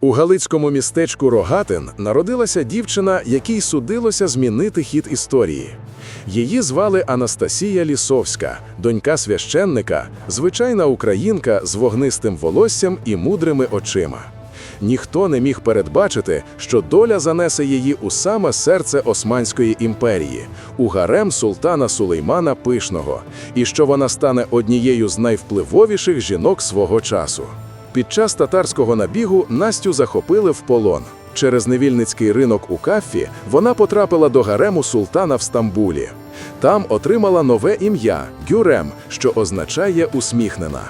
У галицькому містечку Рогатин народилася дівчина, якій судилося змінити хід історії. Її звали Анастасія Лісовська, донька священника, звичайна українка з вогнистим волоссям і мудрими очима. Ніхто не міг передбачити, що доля занесе її у саме серце Османської імперії, у гарем султана Сулеймана Пишного, і що вона стане однією з найвпливовіших жінок свого часу. Під час татарського набігу Настю захопили в полон. Через невільницький ринок у Каффі вона потрапила до гарему султана в Стамбулі. Там отримала нове ім'я Гюрем, що означає усміхнена.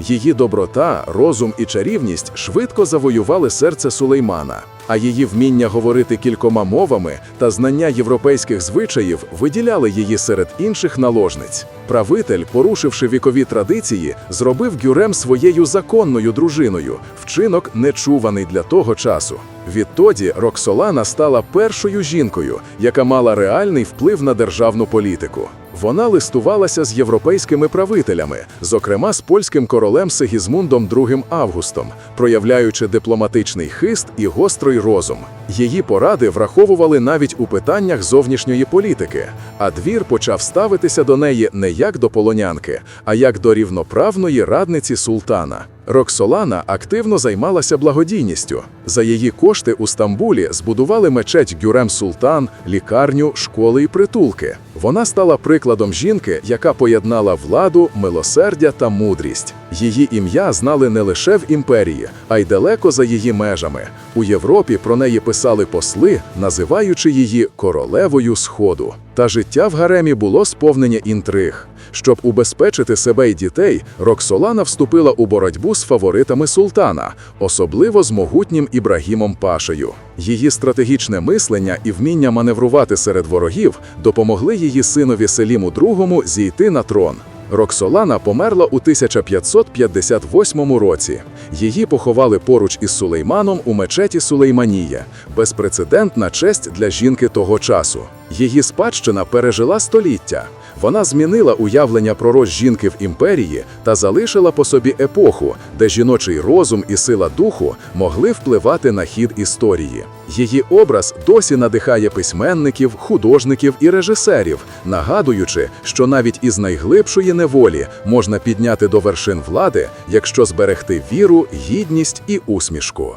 Її доброта, розум і чарівність швидко завоювали серце Сулеймана, а її вміння говорити кількома мовами та знання європейських звичаїв виділяли її серед інших наложниць. Правитель, порушивши вікові традиції, зробив Гюрем своєю законною дружиною, вчинок нечуваний для того часу. Відтоді Роксолана стала першою жінкою, яка мала реальний вплив на державну політику. Вона листувалася з європейськими правителями, зокрема з польським королем Сигізмундом II Августом, проявляючи дипломатичний хист і гострий розум. Її поради враховували навіть у питаннях зовнішньої політики, а двір почав ставитися до неї не як до полонянки, а як до рівноправної радниці султана. Роксолана активно займалася благодійністю. За її кошти у Стамбулі збудували мечеть Гюрем Султан, лікарню, школи і притулки. Вона стала прикладом жінки, яка поєднала владу, милосердя та мудрість. Її ім'я знали не лише в імперії, а й далеко за її межами. У Європі про неї писали посли, називаючи її королевою Сходу. Та життя в гаремі було сповнене інтриг. Щоб убезпечити себе й дітей, Роксолана вступила у боротьбу з фаворитами султана, особливо з могутнім Ібрагімом Пашею. Її стратегічне мислення і вміння маневрувати серед ворогів допомогли її синові Селіму II зійти на трон. Роксолана померла у 1558 році. Її поховали поруч із Сулейманом у мечеті Сулейманія, безпрецедентна честь для жінки того часу. Її спадщина пережила століття. Вона змінила уявлення про роль жінки в імперії та залишила по собі епоху, де жіночий розум і сила духу могли впливати на хід історії. Її образ досі надихає письменників, художників і режисерів, нагадуючи, що навіть із найглибшої неволі можна підняти до вершин влади, якщо зберегти віру, гідність і усмішку.